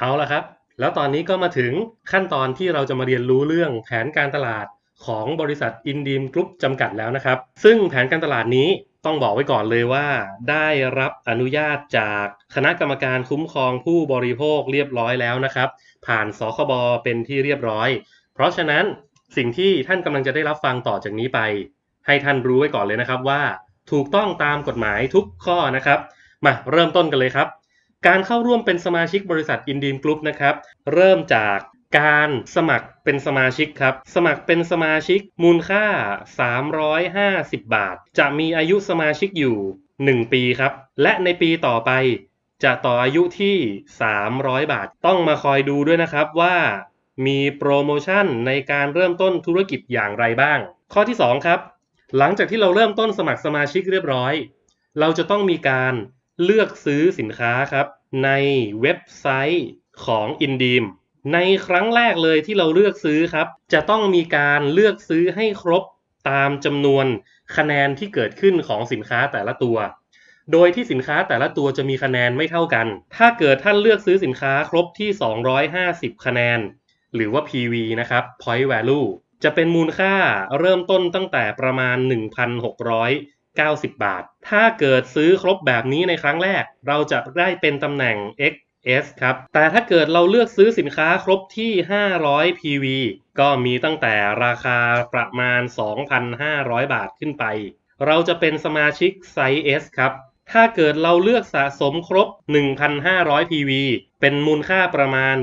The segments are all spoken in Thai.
เอาละครับ แล้วตอนนี้ก็มาถึงขั้นตอนที่เราจะมาเรียนรู้เรื่องแผนการตลาดของบริษัทอินดีมกรุ๊ปจำกัดแล้วนะครับ ซึ่งแผนการตลาดนี้ต้องบอกไว้ก่อนเลยว่า ได้รับอนุญาตจากคณะกรรมการคุ้มครองผู้บริโภคเรียบร้อยแล้วนะครับ ผ่านสคบเป็นที่เรียบร้อย เพราะฉะนั้นสิ่งที่ท่านกำลังจะได้รับฟังต่อจากนี้ไป ให้ท่านรู้ไว้ก่อนเลยนะครับว่า ถูกต้องตามกฎหมายทุกข้อนะครับ มาเริ่มต้นกันเลยครับ การเข้าร่วมเป็นสมาชิกบริษัทอินดีมกรุ๊ปนะครับ เริ่มจากการสมัครเป็นสมาชิกครับ สมัครเป็นสมาชิกมูลค่า 350 บาท จะมีอายุสมาชิกอยู่ 1 ปีครับ และในปีต่อไปจะต่ออายุที่ 300 บาท ต้องมาคอยดูด้วยนะครับว่ามีโปรโมชั่นในการเริ่มต้นธุรกิจอย่างไรบ้าง ข้อที่ 2 ครับ หลังจากที่เราเริ่มต้นสมัครสมาชิกเรียบร้อย เราจะต้องมีการเลือกซื้อสินค้าครับ ในเว็บไซต์ของ i n d e e m ในครั้งแรกเลยที่เราเลือกซื้อครับ จะต้องมีการเลือกซื้อให้ครบตามจำนวนคะแนนที่เกิดขึ้นของสินค้าแต่ละตัว โดยที่สินค้าแต่ละตัวจะมีคะแนนไม่เท่ากัน ถ้าเกิดท่านเลือกซื้อสินค้าครบที่ 250 คะแนน หรือว่า PV นะครับ Point Value จะเป็นมูลค่าเริ่มต้นตั้งแต่ประมาณ 90 บาท ถ้าเกิดซื้อครบแบบนี้ในครั้งแรก เราจะได้เป็นตำแหน่ง XS ครับ แต่ถ้าเกิดเราเลือกซื้อสินค้าครบที่ 500 PV ก็มีตั้งแต่ราคาประมาณ 2,500 บาทขึ้นไป เราจะเป็นสมาชิกไซส์ S ครับ ถ้าเกิดเราเลือกสะสมครบ 1,500 PV เป็นมูลค่าประมาณ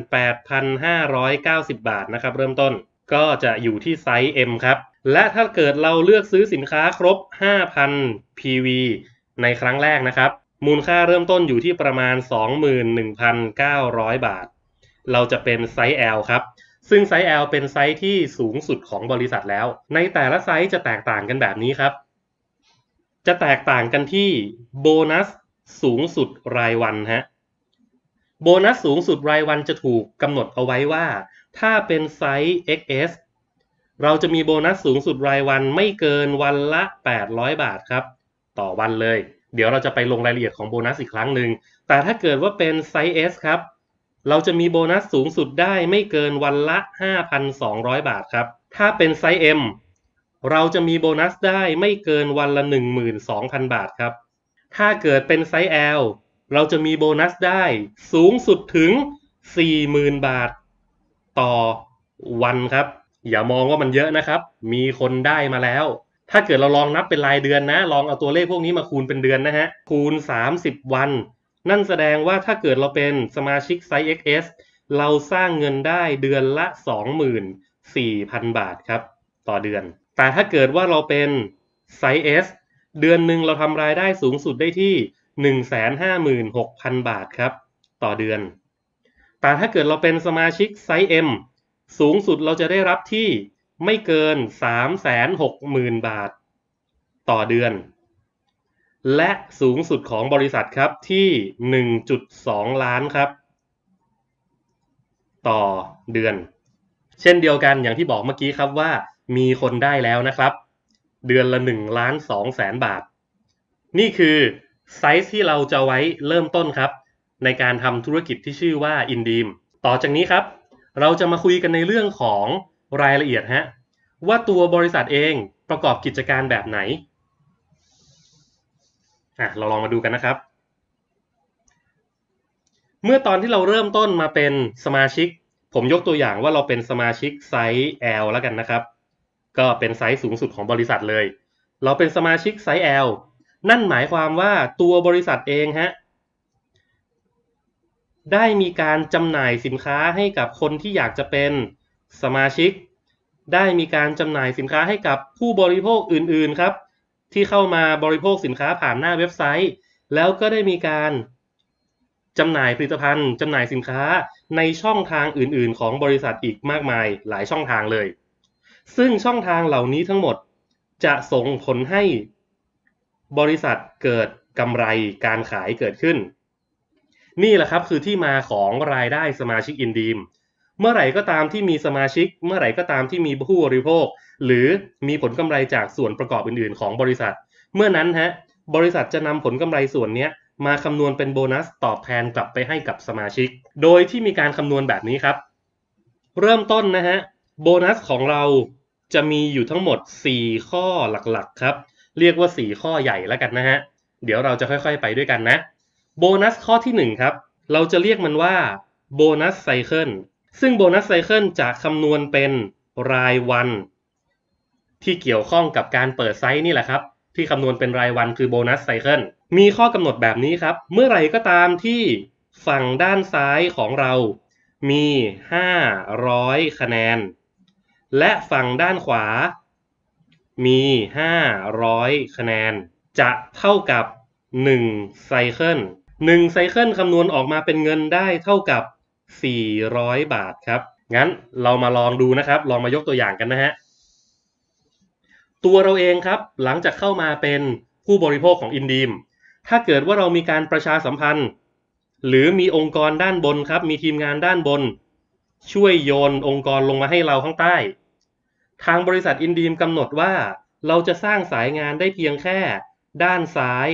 8,590 บาทนะครับเริ่มต้น ก็จะอยู่ที่ไซส์ M ครับ และถ้าเกิดเราเลือกซื้อสินค้าครบ 5,000 PV ในครั้งแรกนะครับ มูลค่าเริ่มต้นอยู่ที่ประมาณ 21,900 บาท เราจะเป็นไซส์ L ครับ ซึ่งไซส์ L เป็นไซส์ที่สูงสุดของบริษัทแล้ว ในแต่ละไซส์จะแตกต่างกันแบบนี้ครับ จะแตกต่างกันที่โบนัสสูงสุดรายวันฮะโบนัสสูงสุดรายวันจะถูกกำหนดเอาไว้ว่า ถ้าเป็นไซส์ XS เราจะมีโบนัสสูงสุดรายวันไม่เกินวันละ 800 บาทครับ ต่อวันเลย เดี๋ยวเราจะไปลงรายละเอียดของโบนัสอีกครั้งหนึ่ง แต่ถ้าเกิดว่าเป็นไซส์ S ครับ เราจะมีโบนัสสูงสุดได้ไม่เกินวันละ 5,200 บาทครับ ถ้าเป็นไซส์ M เราจะมีโบนัสได้ไม่เกินวันละ 12,000 บาทครับ ถ้าเกิดเป็นไซส์ L เราจะมีโบนัสได้สูงสุดถึง 40,000 บาท ต่อวันครับ อย่ามองว่ามันเยอะนะครับ มีคนได้มาแล้ว ถ้าเกิดเราลองนับเป็นรายเดือนนะ ลองเอาตัวเลขพวกนี้มาคูณเป็นเดือนนะฮะ คูณ 30 วัน นั่นแสดงว่าถ้าเกิดเราเป็นสมาชิกไซส์ XS เราสร้างเงินได้เดือนละ 24,000 บาทครับ ต่อเดือน แต่ถ้าเกิดว่าเราเป็นไซส์ S เดือนหนึ่งเราทำรายได้สูงสุดได้ที่ 156,000 บาทครับ ต่อเดือน แต่ถ้าเกิดเราเป็นสมาชิกไซส์ M สูงสุดเราจะได้รับที่ไม่เกิน 360,000 บาท ต่อเดือน และสูงสุดของบริษัทครับที่ 1.2 ล้านครับ ต่อเดือน เช่นเดียวกันอย่างที่บอกเมื่อกี้ครับว่า มีคนได้แล้วนะครับ เดือนละ1ล้าน2แสนบาท นี่คือไซส์ที่เราจะไว้เริ่มต้นครับ ในการทำธุรกิจที่ชื่อว่า i n d e e m ต่อจากนี้ครับ เราจะมาคุยกันในเรื่องของรายละเอียดฮะว่าตัวบริษัทเองประกอบกิจการแบบไหนอะเราลองมาดูกันนะครับ เมื่อตอนที่เราเริ่มต้นมาเป็นสมาชิก ผมยกตัวอย่างว่าเราเป็นสมาชิกไซส์ L แล้วกันนะครับ ก็เป็นไซส์สูงสุดของบริษัทเลย เราเป็นสมาชิกไซส์ L นั่นหมายความว่าตัวบริษัทเองฮะ ได้มีการจำหน่ายสินค้าให้กับคนที่อยากจะเป็นสมาชิก ได้มีการจำหน่ายสินค้าให้กับผู้บริโภคอื่นๆครับ ที่เข้ามาบริโภคสินค้าผ่านหน้าเว็บไซต์ แล้วก็ได้มีการจำหน่ายผลิตภัณฑ์จำหน่ายสินค้าในช่องทางอื่นๆ ของบริษัทอีกมากมายหลายช่องทางเลย ซึ่งช่องทางเหล่านี้ทั้งหมดจะส่งผลให้บริษัทเกิดกำไรการขายเกิดขึ้น นี่แหละครับคือที่มาของรายได้สมาชิกอินดีม เมื่อไหร่ก็ตามที่มีสมาชิก เมื่อไหร่ก็ตามที่มีผู้บริโภค หรือมีผลกำไรจากส่วนประกอบอื่นๆ ของบริษัท เมื่อนั้นฮะบริษัทจะนำผลกำไรส่วนนี้มาคำนวณเป็นโบนัสตอบแทนกลับไปให้กับสมาชิก โดยที่มีการคำนวณแบบนี้ครับ เริ่มต้นนะฮะโบนัสของเราจะมีอยู่ทั้งหมด 4 ข้อหลักๆ ครับ เรียกว่า 4 ข้อใหญ่แล้วกันนะฮะ เดี๋ยวเราจะค่อยๆ ไปด้วยกันนะ โบนัสข้อที่ 1 ครับ เราจะเรียกมันว่าโบนัสไซเคิลซึ่งโบนัสไซเคิลจะคำนวณเป็นรายวัน ที่เกี่ยวข้องกับการเปิดไซต์นี่แหละครับ ที่คำนวณเป็นรายวันคือโบนัสไซเคิลมีข้อกำหนดแบบนี้ครับ เมื่อไหร่ก็ตามที่ฝั่งด้านซ้ายของเรามี 500 คะแนน และฝั่งด้านขวา มี 500 คะแนน จะเท่ากับ 1 ไซเคิล 1ไซเคิลคำนวณออกมาเป็นเงินได้เท่ากับ 400 บาทครับ งั้นเรามาลองดูนะครับ ลองมายกตัวอย่างกันนะฮะ ตัวเราเองครับ หลังจากเข้ามาเป็นผู้บริโภคของอินดีม ถ้าเกิดว่าเรามีการประชาสัมพันธ์ หรือมีองค์กรด้านบนครับ มีทีมงานด้านบน ช่วยโยนองค์กรลงมาให้เราข้างใต้ ทางบริษัทอินดีมกำหนดว่า เราจะสร้างสายงานได้เพียงแค่ ด้านซ้าย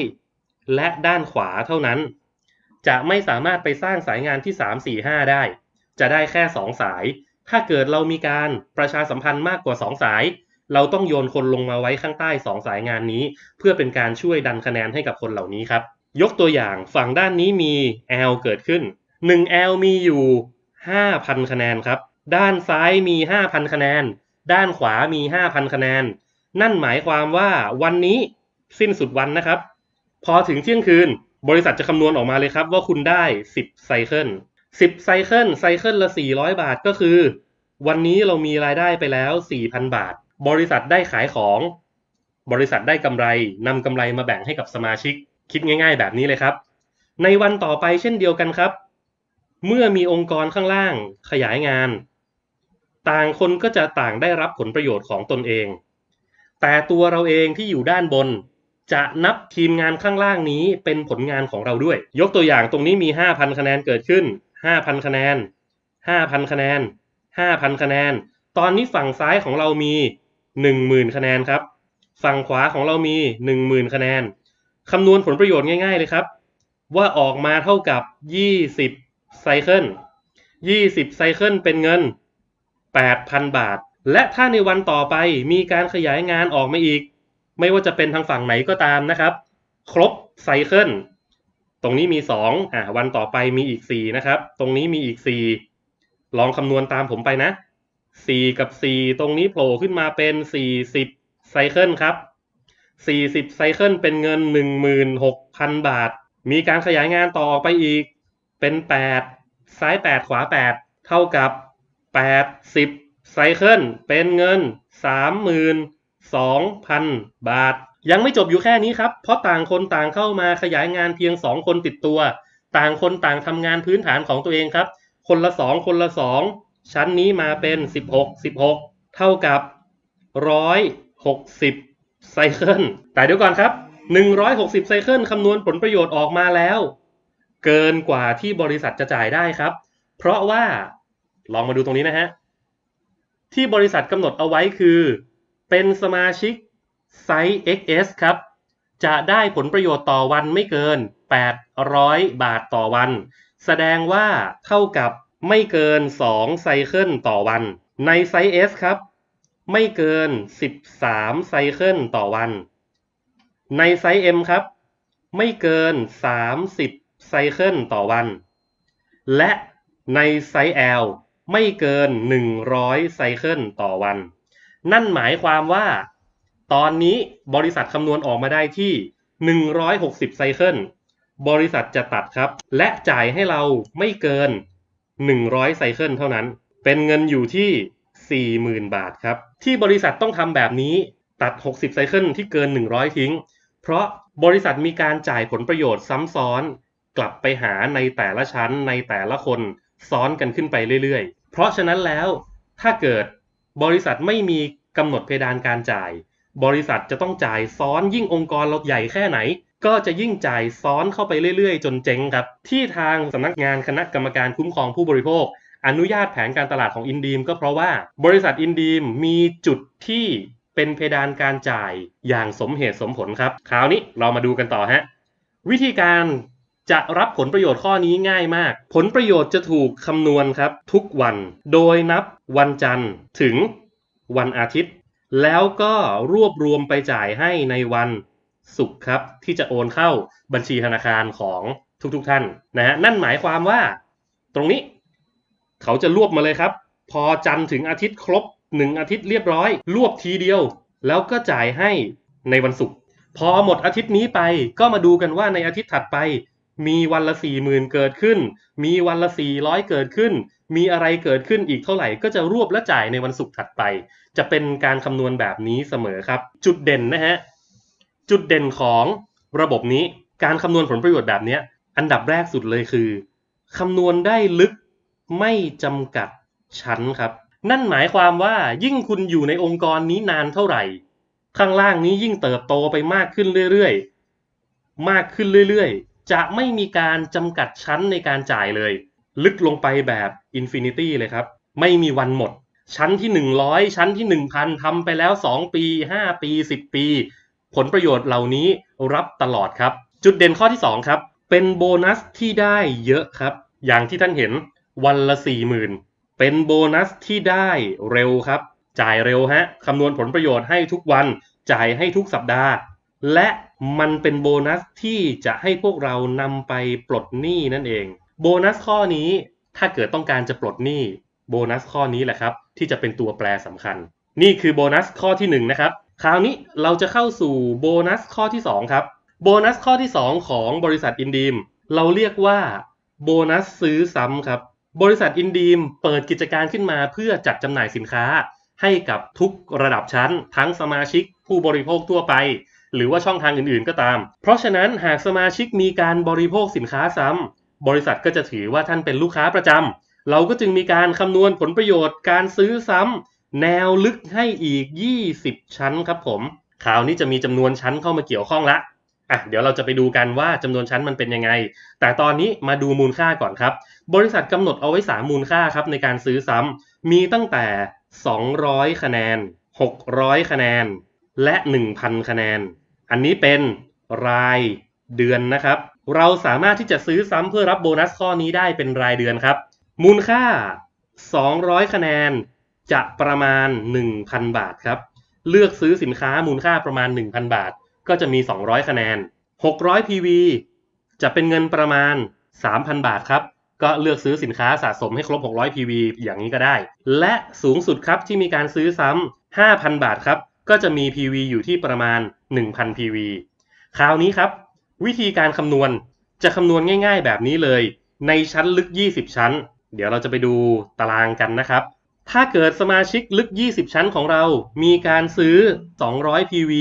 และด้านขวาเท่านั้น จะไม่สามารถไปสร้างสายงานที่ 3 4 5 ได้ จะได้แค่ 2 สาย ถ้าเกิดเรามีการประชาสัมพันธ์มากกว่า 2 สาย เราต้องโยนคนลงมาไว้ข้างใต้ 2 สายงานนี้ เพื่อเป็นการช่วยดันคะแนนให้กับคนเหล่านี้ครับ ยกตัวอย่างฝั่งด้านนี้มี L เกิดขึ้น 1 L มีอยู่ 5,000 คะแนนครับ ด้านซ้ายมี 5,000 คะแนน ด้านขวามี 5,000 คะแนน นั่นหมายความว่าวันนี้สิ้นสุดวันนะครับ พอถึงเที่ยงคืน บริษัทจะคำนวณออกมาเลยครับ ว่าคุณได้ 10ไซเคิล10ไซเคิลไซเคิลละ 400 บาทก็คือ วันนี้เรามีรายได้ไปแล้ว 4,000 บาท บริษัทได้ขายของ บริษัทได้กำไรนำกำไรมาแบ่งให้กับสมาชิก คิดง่ายๆ แบบนี้เลยครับ ในวันต่อไปเช่นเดียวกันครับ เมื่อมีองค์กรข้างล่างขยายงาน ต่างคนก็จะต่างได้รับผลประโยชน์ของตนเอง แต่ตัวเราเองที่อยู่ด้านบน จะนับทีมงานข้างล่างนี้เป็นผลงานของเราด้วย ยกตัวอย่างตรงนี้มี 5,000 คะแนนเกิดขึ้น 5,000 คะแนน 5,000 คะแนน 5,000 คะแนน ตอนนี้ฝั่งซ้ายของเรามี 10,000 คะแนนครับ ฝั่งขวาของเรามี 10,000 คะแนนคำนวณผลประโยชน์ง่าย ๆ เลยครับ ว่าออกมาเท่ากับ 20 ไซเคิล 20 ไซเคิลเป็นเงิน 8,000 บาท และถ้าในวันต่อไปมีการขยายงานออกมาอีก ไม่ว่าจะเป็นทางฝั่งไหนก็ตามนะครับ ครบไซเคิลตรงนี้มี2อ่าวันต่อไปมีอีก 4 นะครับ ตรงนี้มีอีก 4 ลองคำนวณตามผมไปนะ 4 กับ 4 ตรงนี้โผล่ขึ้นมาเป็น 40ไซเคิลครับ 40ไซเคิลเป็นเงิน 16,000 บาท มีการขยายงานต่อไปอีกเป็น 8 ซ้าย 8 ขวา 8 เท่ากับ 80ไซเคิลเป็นเงิน 2,000 บาท ยังไม่จบอยู่แค่นี้ครับ เพราะต่างคนต่างเข้ามาขยายงานเพียง 2 คนติดตัว ต่างคนต่างทำงานพื้นฐานของตัวเองครับ คนละ 2 คนละ 2 ชั้นนี้มาเป็น 16 16 เท่ากับ 160ไซเคิลแต่เดี๋ยวก่อนครับ 160ไซเคิลคำนวณผลประโยชน์ออกมาแล้ว เกินกว่าที่บริษัทจะจ่ายได้ครับ เพราะว่าลองมาดูตรงนี้นะฮะที่บริษัทกำหนดเอาไว้คือ เป็นสมาชิกไซส์ XS ครับ จะได้ผลประโยชน์ต่อวันไม่เกิน 800 บาทต่อวัน แสดงว่าเท่ากับไม่เกิน 2 ไซเคิลต่อวัน ในไซส์ S ครับ ไม่เกิน 13 ไซเคิลต่อวัน ในไซส์ M ครับ ไม่เกิน 30 ไซเคิลต่อวัน และในไซส์ L ไม่เกิน 100 ไซเคิลต่อวัน นั่นหมายความว่า ตอนนี้บริษัทคำนวณออกมาได้ที่ 160ไซเคิลบริษัทจะตัดครับ และจ่ายให้เราไม่เกิน 100ไซเคิลเท่านั้น เป็นเงินอยู่ที่ 40,000 บาทครับ ที่บริษัทต้องทำแบบนี้ตัด 60ไซเคิลที่เกิน 100 ทิ้ง เพราะบริษัทมีการจ่ายผลประโยชน์ซ้ำซ้อน กลับไปหาในแต่ละชั้นในแต่ละคนซ้อนกันขึ้นไปเรื่อยๆ เพราะฉะนั้นแล้วถ้าเกิด บริษัทไม่มีกำหนดเพดานการจ่าย บริษัทจะต้องจ่ายซ้อนยิ่งองค์กรเราใหญ่แค่ไหน ก็จะยิ่งจ่ายซ้อนเข้าไปเรื่อยๆ จนเจ๊งครับ ที่ทางสำนักงานคณะกรรมการคุ้มครองผู้บริโภค อนุญาตแผนการตลาดของอินดีมก็เพราะว่าบริษัทอินดีมมีจุดที่เป็นเพดานการจ่ายอย่างสมเหตุสมผลครับ คราวนี้เรามาดูกันต่อฮะวิธีการ จะรับผลประโยชน์ข้อนี้ง่ายมาก ผลประโยชน์จะถูกคำนวณครับ ทุกวัน โดยนับวันจันทร์ถึงวันอาทิตย์ แล้วก็รวบรวมไปจ่ายให้ในวันศุกร์ครับ ที่จะโอนเข้าบัญชีธนาคารของทุกๆทท่านนะฮะนั่นหมายความว่า ตรงนี้ เขาจะรวบมาเลยครับ พอจันทร์ถึงอาทิตย์ครบหนึ่งอาทิตย์เรียบร้อย รวบทีเดียว แล้วก็จ่ายให้ในวันศุกร์พอหมดอาทิตย์นี้ไปก็มาดูกันว่าในอาทิตย์ถัดไป มีวันละสี่หมื่นเกิดขึ้น มีวันละสี่ร้อยเกิดขึ้น มีอะไรเกิดขึ้นอีกเท่าไหร่ก็จะรวบและจ่ายในวันศุกร์ถัดไป จะเป็นการคำนวณแบบนี้เสมอครับ จุดเด่นนะฮะ จุดเด่นของระบบนี้ การคำนวณผลประโยชน์แบบนี้ อันดับแรกสุดเลยคือคำนวณได้ลึกไม่จำกัดชั้นครับ นั่นหมายความว่ายิ่งคุณอยู่ในองค์กรนี้นานเท่าไหร่ ข้างล่างนี้ยิ่งเติบโตไปมากขึ้นเรื่อยๆ มากขึ้นเรื่อยๆ จะไม่มีการจำกัดชั้นในการจ่ายเลย ลึกลงไปแบบอินฟินิตี้เลยครับ ไม่มีวันหมด ชั้นที่ 100 ชั้นที่ 1000ทำไปแล้ว 2 ปี 5 ปี 10 ปี ผลประโยชน์เหล่านี้รับตลอดครับ จุดเด่นข้อที่ 2 ครับ เป็นโบนัสที่ได้เยอะครับ อย่างที่ท่านเห็นวันละ 40,000 เป็นโบนัสที่ได้เร็วครับ จ่ายเร็วฮะคำนวณผลประโยชน์ให้ทุกวันจ่ายให้ทุกสัปดาห์ และมันเป็นโบนัสที่จะให้พวกเรานำไปปลดหนี้นั่นเอง โบนัสข้อนี้ถ้าเกิดต้องการจะปลดหนี้โบนัสข้อนี้แหละครับที่จะเป็นตัวแปรสำคัญ นี่คือโบนัสข้อที่1นนะครับคราวนี้เราจะเข้าสู่โบนัสข้อที่ 2 ครับ โบนัสข้อที่ 2 ของบริษัทอินดีม เราเรียกว่าโบนัสซื้อซ้ำครับ บริษัทอินดีมเปิดกิจการขึ้นมาเพื่อจัดจำหน่ายสินค้า ให้กับทุกระดับชั้น ทั้งสมาชิกผู้บริโภคทั่วไป หรือว่าช่องทางอื่นๆก็ตาม เพราะฉะนั้นหากสมาชิกมีการบริโภคสินค้าซ้ำบริษัทก็จะถือว่าท่านเป็นลูกค้าประจำเราก็จึงมีการคำนวณผลประโยชน์การซื้อซ้ำแนวลึกให้อีก 20 ชั้นครับผมคราวนี้จะมีจำนวนชั้นเข้ามาเกี่ยวข้องละอะเดี๋ยวเราจะไปดูกันว่าจำนวนชั้นมันเป็นยังไง แต่ตอนนี้มาดูมูลค่าก่อนครับ บริษัทกำหนดเอาไว้ 3 มูลค่าครับในการซื้อซ้ำมีตั้งแต่ 200 คะแนน 600 คะแนน และ 1,000 คะแนน อันนี้เป็นรายเดือนนะครับ เราสามารถที่จะซื้อซ้ำเพื่อรับโบนัสข้อนี้ได้เป็นรายเดือนครับ มูลค่า 200 คะแนนจะประมาณ 1,000 บาทครับ เลือกซื้อสินค้ามูลค่าประมาณ 1,000 บาท ก็จะมี 200 คะแนน 600 PV จะเป็นเงินประมาณ 3,000 บาทครับ ก็เลือกซื้อสินค้าสะสมให้ครบ 600 PV อย่างนี้ก็ได้ และสูงสุดครับที่มีการซื้อซ้ำ5,000 บาทครับ ก็จะมี PV อยู่ที่ประมาณ 1,000 PV คราวนี้ครับ วิธีการคำนวณจะคำนวณง่าย ๆ แบบนี้เลย ในชั้นลึก 20 ชั้น เดี๋ยวเราจะไปดูตารางกันนะครับ ถ้าเกิดสมาชิกลึก 20 ชั้นของเรา มีการซื้อ 200 PV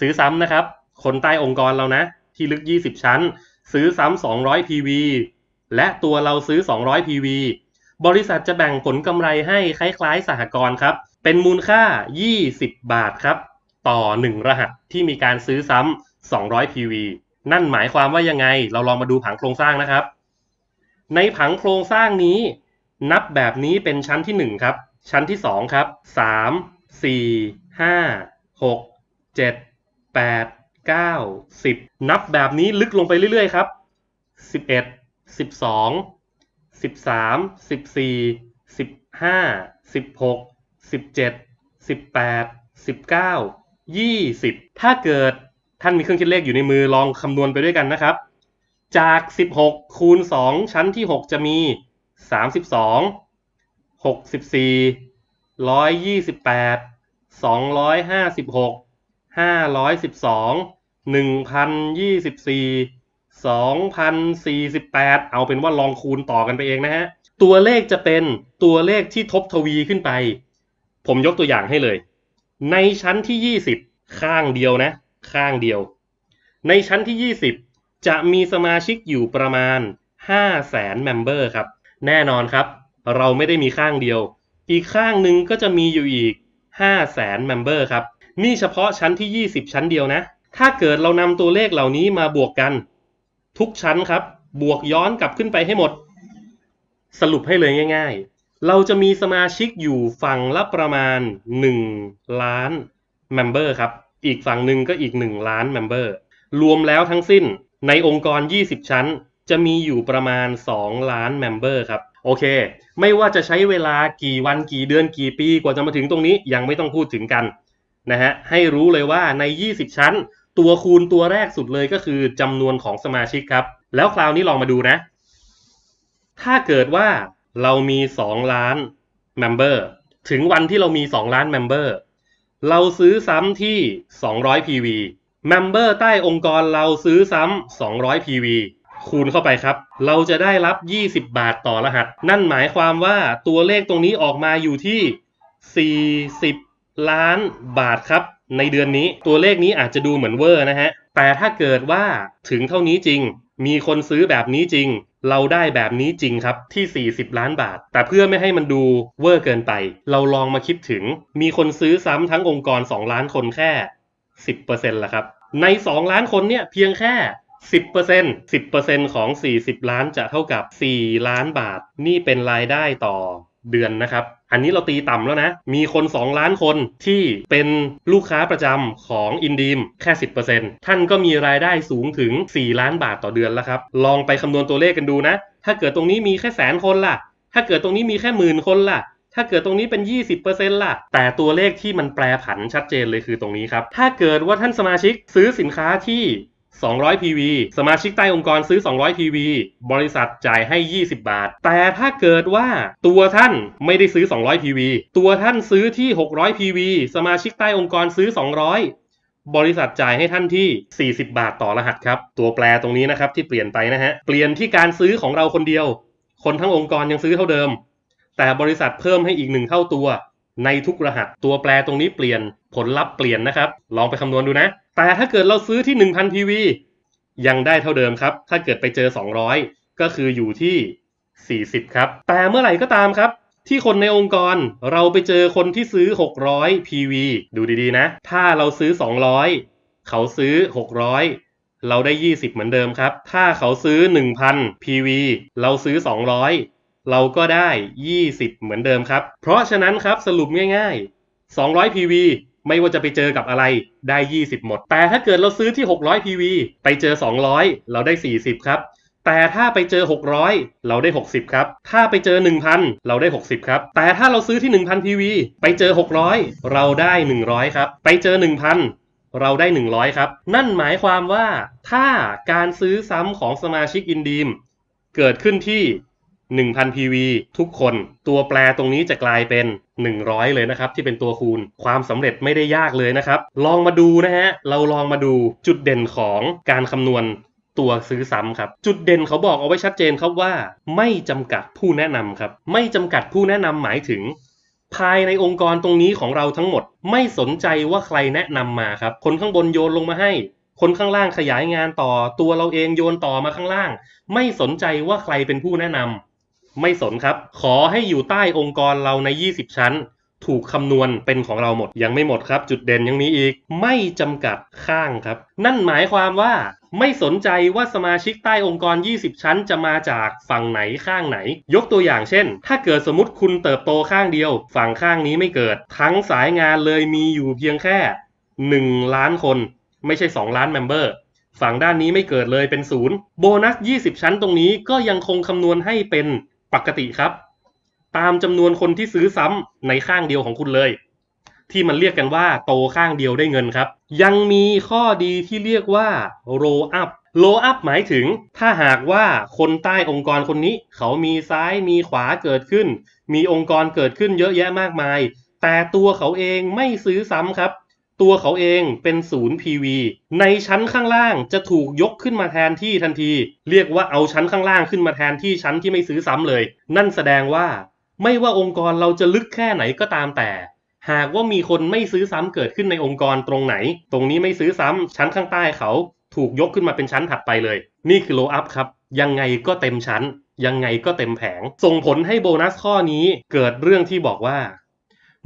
ซื้อซ้ำนะครับ คนใต้องค์กรเรานะ ที่ลึก 20 ชั้น ซื้อซ้ำ200 PV และตัวเราซื้อ 200 PV บริษัทจะแบ่งผลกำไรให้คล้ายๆ สหกรณ์ครับ เป็นมูลค่า 20 บาทครับ ต่อ 1 รหัสที่มีการซื้อซ้ำ200 PV นั่นหมายความว่ายังไง เราลองมาดูผังโครงสร้างนะครับ ในผังโครงสร้างนี้ นับแบบนี้เป็นชั้นที่ 1 ครับ ชั้นที่ 2 ครับ 3 4 5 6 7 8 9 10 นับแบบนี้ลึกลงไปเรื่อยๆครับ 11 12 13 14 15 16 17 18 19 20ถ้าเกิดท่านมีเครื่องคิดเลขอยู่ในมือลองคำนวณไปด้วยกันนะครับ จาก 16 คูณ 2 ชั้นที่ 6 จะมี 32 64 128 256 512 1024 2048 เอาเป็นว่าลองคูณต่อกันไปเองนะฮะ ตัวเลขจะเป็นตัวเลขที่ทบทวีขึ้นไป ผมยกตัวอย่างให้เลย ในชั้นที่ 20 ข้างเดียวนะ ข้างเดียว ในชั้นที่ 20 จะมีสมาชิกอยู่ประมาณ5แสนเมมเบอร์ครับ แน่นอนครับ เราไม่ได้มีข้างเดียว อีกข้างหนึ่งก็จะมีอยู่อีก5แสนเมมเบอร์ครับ นี่เฉพาะชั้นที่ 20 ชั้นเดียวนะ ถ้าเกิดเรานำตัวเลขเหล่านี้มาบวกกัน ทุกชั้นครับ บวกย้อนกลับขึ้นไปให้หมด สรุปให้เลยง่าย ๆ เราจะมีสมาชิกอยู่ฝั่งละประมาณ 1 ล้านเมมเบอร์ครับ อีกฝั่งหนึ่งก็อีก 1 ล้านเมมเบอร์รวมแล้วทั้งสิ้นในองค์กร 20 ชั้น จะมีอยู่ประมาณ 2 ล้านเมมเบอร์ครับ โอเค ไม่ว่าจะใช้เวลากี่วันกี่เดือนกี่ปีกว่าจะมาถึงตรงนี้ยังไม่ต้องพูดถึงกันนะฮะให้รู้เลยว่าใน 20 ชั้น ตัวคูณตัวแรกสุดเลยก็คือจำนวนของสมาชิกครับ แล้วคราวนี้ลองมาดูนะ ถ้าเกิดว่า เรามี2ล้านเมมเบอร์ถึงวันที่เรามี2ล้านเมมเบอร์เราซื้อซ้ำที่200 PV เมมเบอร์ใต้องค์กรเราซื้อซ้ำ200 PV คูณเข้าไปครับ เราจะได้รับ 20 บาทต่อรหัส นั่นหมายความว่าตัวเลขตรงนี้ออกมาอยู่ที่ 40 ล้านบาทครับ ในเดือนนี้ตัวเลขนี้อาจจะดูเหมือนเวอร์นะฮะ แต่ถ้าเกิดว่าถึงเท่านี้จริง มีคนซื้อแบบนี้จริง เราได้แบบนี้จริงครับที่ 40 ล้านบาท แต่เพื่อไม่ให้มันดูเวอร์เกินไป เราลองมาคิดถึง มีคนซื้อซ้ำทั้งองค์กร 2 ล้านคนแค่ 10%ละครับ ใน 2 ล้านคนเนี่ยเพียงแค่ 10% 10%ของ 40 ล้านจะเท่ากับ 4 ล้านบาท นี่เป็นรายได้ต่อ เดือนนะครับ อันนี้เราตีต่ำแล้วนะ มีคน 2 ล้านคนที่เป็นลูกค้าประจำของอินดีมแค่ 10%ท่านก็มีรายได้สูงถึง 4 ล้านบาทต่อเดือนแล้วครับ ลองไปคำนวณตัวเลขกันดูนะ ถ้าเกิดตรงนี้มีแค่แสนคนล่ะ ถ้าเกิดตรงนี้มีแค่หมื่นคนล่ะถ้าเกิดตรงนี้เป็น 20%ล่ะ แต่ตัวเลขที่มันแปรผันชัดเจนเลยคือตรงนี้ครับ ถ้าเกิดว่าท่านสมาชิกซื้อสินค้าที่ 200 PV สมาชิกใต้องค์กรซื้อ 200 PV บริษัทจ่ายให้ 20 บาท แต่ถ้าเกิดว่าตัวท่านไม่ได้ซื้อ 200 PV ตัวท่านซื้อที่ 600 PV สมาชิกใต้องค์กรซื้อ 200 บริษัทจ่ายให้ท่านที่ 40 บาทต่อรหัสครับ ตัวแปรตรงนี้นะครับที่เปลี่ยนไปนะฮะ เปลี่ยนที่การซื้อของเราคนเดียว คนทั้งองค์กรยังซื้อเท่าเดิม แต่บริษัทเพิ่มให้อีกหนึ่งเท่าตัว ในทุกรหัสตัวแปรตรงนี้เปลี่ยนผลลัพธ์เปลี่ยนนะครับ ลองไปคำนวณดูนะ แต่ถ้าเกิดเราซื้อที่ 1,000 PV ยังได้เท่าเดิมครับ ถ้าเกิดไปเจอ 200 ก็คืออยู่ที่ 40 ครับ แต่เมื่อไหร่ก็ตามครับ ที่คนในองค์กรเราไปเจอคนที่ซื้อ 600 PV ดูดีๆนะ ถ้าเราซื้อ 200 เขาซื้อ 600 เราได้ 20 เหมือนเดิมครับ ถ้าเขาซื้อ 1,000 PV เราซื้อ 200 เราก็ได้ 20 เหมือนเดิมครับ เพราะฉะนั้นครับสรุปง่ายๆ 200 PV ไม่ว่าจะไปเจอกับอะไรได้ 20 หมด แต่ถ้าเกิดเราซื้อที่ 600 PV ไปเจอ 200 เราได้ 40 ครับ แต่ถ้าไปเจอ 600 เราได้ 60 ครับ ถ้าไปเจอ 1,000 เราได้ 60 ครับ แต่ถ้าเราซื้อที่ 1,000 PV ไปเจอ 600 เราได้ 100 ครับ ไปเจอ 1,000 เราได้ 100 ครับ นั่นหมายความว่าถ้าการซื้อซ้ำของสมาชิกอินดีมเกิดขึ้นที่ 1,000 PV ทุกคนตัวแปรตรงนี้จะกลายเป็น 100 เลยนะครับ ที่เป็นตัวคูณความสำเร็จไม่ได้ยากเลยนะครับ ลองมาดูนะฮะ เราลองมาดูจุดเด่นของการคำนวณตัวซื้อซ้ำครับ จุดเด่นเขาบอกเอาไว้ชัดเจนครับว่า ไม่จำกัดผู้แนะนำครับ ไม่จำกัดผู้แนะนำหมายถึง ภายในองค์กรตรงนี้ของเราทั้งหมด ไม่สนใจว่าใครแนะนำมาครับ คนข้างบนโยนลงมาให้คนข้างล่างขยายงานต่อตัวเราเองโยนต่อมาข้างล่าง ไม่สนใจว่าใครเป็นผู้แนะนำ ไม่สนครับ ขอให้อยู่ใต้องค์กรเราใน 20 ชั้น ถูกคำนวณเป็นของเราหมด ยังไม่หมดครับ จุดเด่นยังมีอีก ไม่จำกัดข้างครับ นั่นหมายความว่าไม่สนใจว่าสมาชิกใต้องค์กร 20 ชั้นจะมาจากฝั่งไหนข้างไหน ยกตัวอย่างเช่น ถ้าเกิดสมมติคุณเติบโตข้างเดียว ฝั่งข้างนี้ไม่เกิด ทั้งสายงานเลยมีอยู่เพียงแค่ 1 ล้านคน ไม่ใช่ 2 ล้านเมมเบอร์ฝั่งด้านนี้ไม่เกิดเลยเป็นศูนย์โบนัส 20 ชั้นตรงนี้ก็ยังคงคำนวณให้เป็น ปกติครับ ตามจำนวนคนที่ซื้อซ้ำในข้างเดียวของคุณเลย ที่มันเรียกกันว่าโตข้างเดียวได้เงินครับ ยังมีข้อดีที่เรียกว่า roll up roll up หมายถึง ถ้าหากว่าคนใต้องค์กรคนนี้ เขามีซ้ายมีขวาเกิดขึ้น มีองค์กรเกิดขึ้นเยอะแยะมากมาย แต่ตัวเขาเองไม่ซื้อซ้ำครับ ตัวเขาเองเป็นศูนย์ PV ในชั้นข้างล่างจะถูกยกขึ้นมาแทนที่ทันที เรียกว่าเอาชั้นข้างล่างขึ้นมาแทนที่ชั้นที่ไม่ซื้อซ้ำเลย นั่นแสดงว่า ไม่ว่าองค์กรเราจะลึกแค่ไหนก็ตามแต่ หากว่ามีคนไม่ซื้อซ้ำเกิดขึ้นในองค์กรตรงไหน ตรงนี้ไม่ซื้อซ้ำชั้นข้างใต้เขา ถูกยกขึ้นมาเป็นชั้นถัดไปเลย นี่คือโลอัพครับยังไงก็เต็มชั้น ยังไงก็เต็มแผง ส่งผลให้โบนัสข้อนี้เกิดเรื่องที่บอกว่า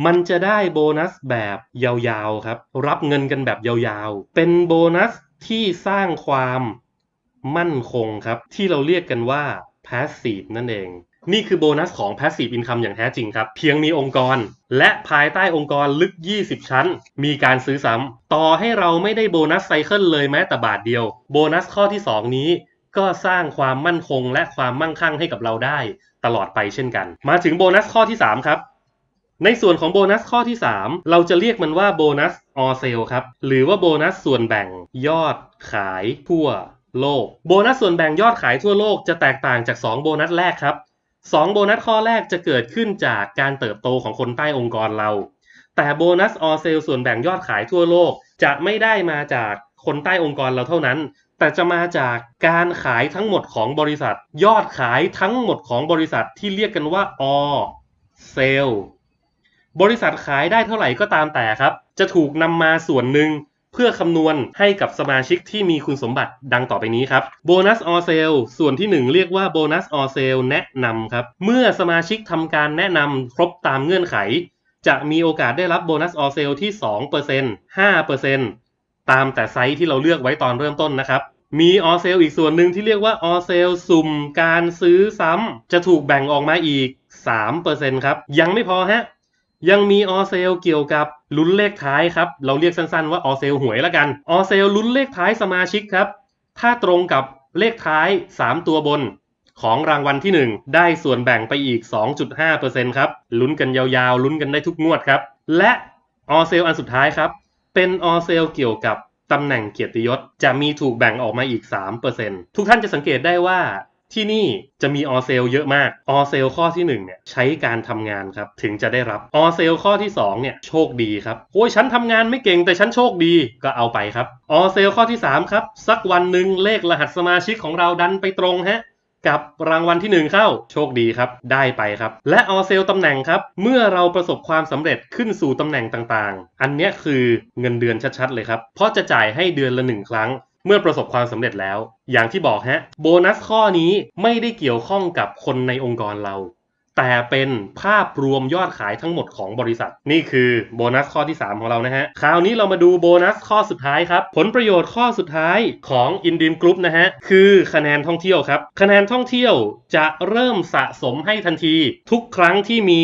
มันจะได้โบนัสแบบยาวๆครับ รับเงินกันแบบยาวๆ เป็นโบนัสที่สร้างความมั่นคงครับ ที่เราเรียกกันว่า passive นั่นเอง นี่คือโบนัสของ Passive Income อย่างแท้จริงครับ เพียงมีองค์กร และภายใต้องค์กรลึก 20 ชั้น มีการซื้อซ้ำต่อให้เราไม่ได้โบนัสไซเคิลเลยแม้แต่บาทเดียว โบนัสข้อที่ 2 นี้ก็สร้างความมั่นคงและความมั่งคั่งให้กับเราได้ตลอดไปเช่นกัน มาถึงโบนัสข้อที่ 3 ครับ ในส่วนของโบนัสข้อที่ 3 เราจะเรียกมันว่าโบนัสออเซลครับ หรือว่าโบนัสส่วนแบ่งยอดขายทั่วโลก โบนัสส่วนแบ่งยอดขายทั่วโลกจะแตกต่างจาก 2 โบนัสแรกครับ 2 โบนัสข้อแรกจะเกิดขึ้นจากการเติบโตของคนใต้องค์กรเรา แต่โบนัสออเซลส่วนแบ่งยอดขายทั่วโลก จะไม่ได้มาจากคนใต้องค์กรเราเท่านั้น แต่จะมาจากการขายทั้งหมดของบริษัท ยอดขายทั้งหมดของบริษัทที่เรียกกันว่าอเซล บริษัทขายได้เท่าไหร่ก็ตามแต่ครับ จะถูกนำมาส่วนหนึ่งเพื่อคำนวณให้กับสมาชิกที่มีคุณสมบัติดังต่อไปนี้ครับโบนัสออเซลส่วนที่ 1 เรียกว่าโบนัสออเซลแนะนำครับ เมื่อสมาชิกทำการแนะนำครบตามเงื่อนไข จะมีโอกาสได้รับโบนัสออเซลที่ 2% 5%ตามแต่ไซส์ที่เราเลือกไว้ตอนเริ่มต้นนะครับมีออเซลอีกส่วนหนึ่งที่เรียกว่าออเซลสุ่มการซื้อซ้ำจะถูกแบ่งออกมาอีก 3%ครับ ยังไม่พอฮะ ยังมีออเซลเกี่ยวกับลุ้นเลขท้ายครับ เราเรียกสั้นๆว่าออเซลหวยละกันออเซลลุ้นเลขท้ายสมาชิกครับ ถ้าตรงกับเลขท้าย 3 ตัวบนของรางวัลที่ 1 ได้ส่วนแบ่งไปอีก 2.5%ครับ ลุ้นกันยาวๆ ลุ้นกันได้ทุกงวดครับ และออเซลอันสุดท้ายครับ เป็นออเซลเกี่ยวกับตำแหน่งเกียรติยศ จะมีถูกแบ่งออกมาอีก 3%ทุกท่านจะสังเกตได้ว่า ที่นี่จะมีออเซลเยอะมาก ออเซลข้อที่1เนี่ยใช้การทำงานครับถึงจะได้รับ ออเซลข้อที่2เนี่ยโชคดีครับ โอ้ยฉันทำงานไม่เก่งแต่ฉันโชคดีก็เอาไปครับ ออเซลข้อที่3ครับสักวันหนึ่งเลขรหัสสมาชิกของเราดันไปตรงฮะกับรางวัลที่ 1 เข้าโชคดีครับ ได้ไปครับ และออเซลตำแหน่งครับ เมื่อเราประสบความสำเร็จขึ้นสู่ตำแหน่งต่างๆ อันนี้คือเงินเดือนชัดๆเลยครับ เพราะจะจ่ายให้เดือนละหนึ่งครั้ง เมื่อประสบความสำเร็จแล้ว อย่างที่บอกฮะ โบนัสข้อนี้ไม่ได้เกี่ยวข้องกับคนในองค์กรเรา แต่เป็นภาพรวมยอดขายทั้งหมดของบริษัท นี่คือโบนัสข้อที่ 3 ของเรานะฮะ คราวนี้เรามาดูโบนัสข้อสุดท้ายครับ ผลประโยชน์ข้อสุดท้ายของ i n d i m Group นะฮะ คือคะแนนท่องเที่ยวครับ คะแนนท่องเที่ยวจะเริ่มสะสมให้ทันที ทุกครั้งที่มี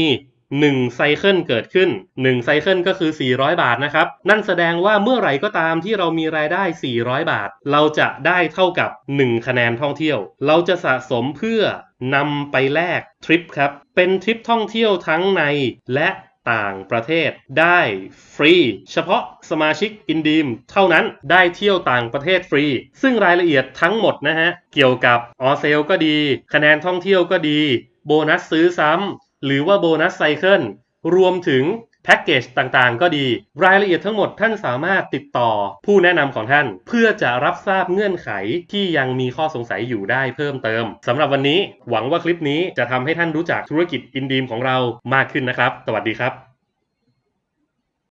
1ไซเคิลเกิดขึ้น1ไซเคิลก็คือ 400 บาทนะครับ นั่นแสดงว่าเมื่อไหร่ก็ตามที่เรามีรายได้ 400 บาท เราจะได้เท่ากับ 1 คะแนนท่องเที่ยว เราจะสะสมเพื่อนำไปแลกทริปครับ เป็นทริปท่องเที่ยวทั้งในและต่างประเทศได้ฟรี เฉพาะสมาชิกอินดีมเท่านั้นได้เที่ยวต่างประเทศฟรี ซึ่งรายละเอียดทั้งหมดนะฮะ เกี่ยวกับออเซลก็ดี คะแนนท่องเที่ยวก็ดี โบนัสซื้อซ้ำ หรือว่าโบนัสไซเคิลรวมถึงแพ็กเกจต่างๆ ก็ดี รายละเอียดทั้งหมดท่านสามารถติดต่อผู้แนะนำของท่าน เพื่อจะรับทราบเงื่อนไขที่ยังมีข้อสงสัยอยู่ได้เพิ่มเติมสำหรับวันนี้หวังว่าคลิปนี้จะทำให้ท่านรู้จักธุรกิจอินดีมของเรามากขึ้นนะครับ สวัสดีครับ